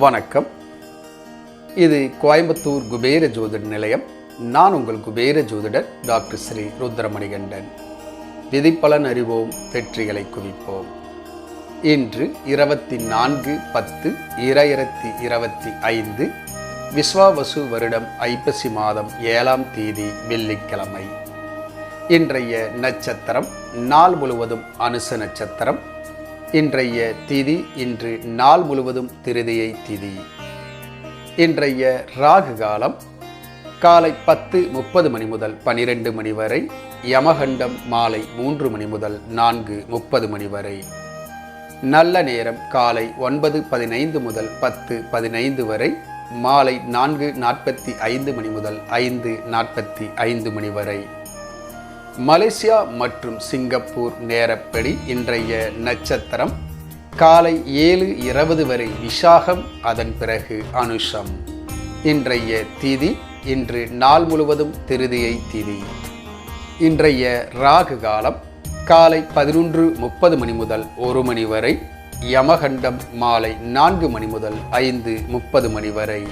வணக்கம். இது கோயம்புத்தூர் குபேர ஜோதிட நிலையம். நான் உங்கள் குபேர ஜோதிடர் டாக்டர் ஸ்ரீ ருத்ரமணிகண்டன். விதிப்பலன் அறிவோம் வெற்றிகளை குவிப்போம். இன்று இருபத்தி நான்கு பத்து இரயிரத்தி இருபத்தி ஐந்து விஸ்வாவசு வருடம் ஐப்பசி மாதம் ஏழாம் தேதி வெள்ளிக்கிழமை. இன்றைய நட்சத்திரம் நாள் முழுவதும் அனுச நட்சத்திரம். இன்றைய திதி இன்று நாள் முழுவதும் திருதியை திதி. இன்றைய ராகு காலம் காலை பத்து முப்பது மணி முதல் பனிரெண்டு மணி வரை யமகண்டம் மாலை மூன்று மணி முதல் நான்கு முப்பது மணி வரை. நல்ல நேரம் காலை ஒன்பது பதினைந்து முதல் பத்து பதினைந்து வரை மாலை நான்கு நாற்பத்தி ஐந்து மணி முதல் ஐந்து நாற்பத்தி ஐந்து மணி வரை. மலேசியா மற்றும் சிங்கப்பூர் நேரப்படி இன்றைய நட்சத்திரம் காலை ஏழு இருபது வரை விஷாகம் அதன் பிறகு அனுஷம். இன்றைய திதி இன்று நாள் முழுவதும் திருதியை திதி. இன்றைய ராகு காலம் காலை பதினொன்று முப்பது மணி முதல் ஒரு மணி வரை யமகண்டம் மாலை நான்கு மணி முதல் ஐந்து முப்பது மணி வரை.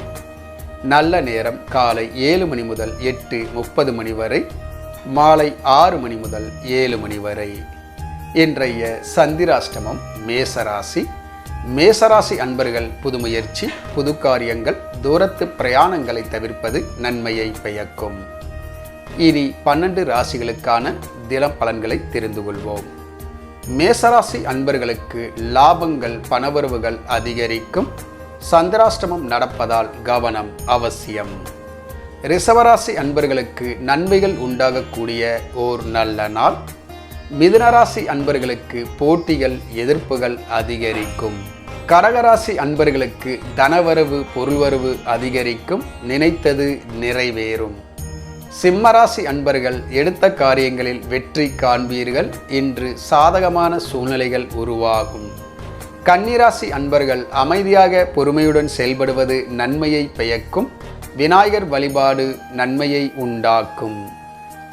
நல்ல நேரம் காலை ஏழு மணி முதல் எட்டு முப்பது மணி வரை மாலை ஆறு மணி முதல் ஏழு மணி வரை. இன்றைய சந்திராஷ்டமம் மேசராசி. மேசராசி அன்பர்கள் புது முயற்சி புது காரியங்கள் தூரத்து பிரயாணங்களை தவிர்ப்பது நன்மையை பயக்கும். இனி பன்னெண்டு ராசிகளுக்கான தினம் பலன்களை தெரிந்து கொள்வோம். மேசராசி அன்பர்களுக்கு லாபங்கள் பணவரவுகள் அதிகரிக்கும். சந்திராஷ்டமம் நடப்பதால் கவனம் அவசியம். ரிசவராசி அன்பர்களுக்கு நன்மைகள் உண்டாகக்கூடிய ஓர் நல்ல நாள். மிதுனராசி அன்பர்களுக்கு போட்டிகள் எதிர்ப்புகள் அதிகரிக்கும். கடகராசி அன்பர்களுக்கு தனவரவு பொருள்வரவு அதிகரிக்கும். நினைத்தது நிறைவேறும். சிம்மராசி அன்பர்கள் எடுத்த காரியங்களில் வெற்றி காண்பீர்கள். இன்று சாதகமான சூழ்நிலைகள் உருவாகும். கன்னிராசி அன்பர்கள் அமைதியாக பொறுமையுடன் செயல்படுவது நன்மையை பயக்கும் விநாயகர் வழிபாடு நன்மையை உண்டாக்கும்.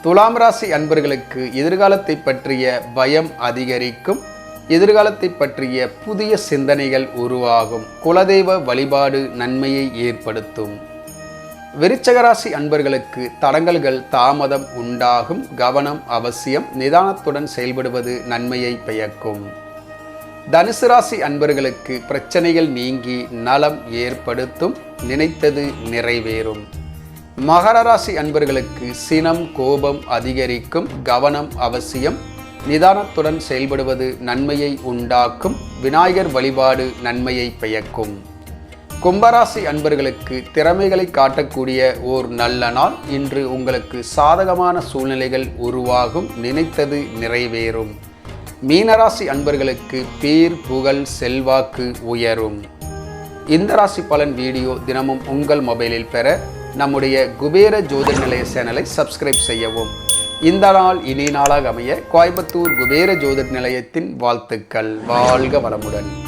துலாம் ராசி அன்பர்களுக்கு எதிர்காலத்தை பற்றிய பயம் அதிகரிக்கும். எதிர்காலத்தை பற்றிய புதிய சிந்தனைகள் உருவாகும். குலதெய்வ வழிபாடு நன்மையை ஏற்படுத்தும். விருச்சகராசி அன்பர்களுக்கு தடங்கல்கள் தாமதம் உண்டாகும். கவனம் அவசியம். நிதானத்துடன் செயல்படுவது நன்மையை பயக்கும் தனுசு ராசி அன்பர்களுக்கு பிரச்சனைகள் நீங்கி நலம் ஏற்படுத்தும் நினைத்தது நிறைவேறும். மகர ராசி அன்பர்களுக்கு சினம் கோபம் அதிகரிக்கும் கவனம் அவசியம். நிதானத்துடன் செயல்படுவது நன்மையை உண்டாக்கும் விநாயகர் வழிபாடு நன்மையை பயக்கும். கும்பராசி அன்பர்களுக்கு திறமைகளை காட்டக்கூடிய ஓர் நல்ல நாள். இன்று உங்களுக்கு சாதகமான சூழ்நிலைகள் உருவாகும் நினைத்தது நிறைவேறும். மீனராசி அன்பர்களுக்கு பேர் புகழ் செல்வாக்கு உயரும். இந்த ராசி பலன் வீடியோ தினமும் உங்கள் மொபைலில் பெற நம்முடைய குபேர ஜோதிட நிலைய சேனலை சப்ஸ்கிரைப் செய்யவும். இந்த நாள் இனி நாளாக அமைய கோயம்புத்தூர் குபேர ஜோதிட நிலையத்தின் வாழ்த்துக்கள். வாழ்க வளமுடன்.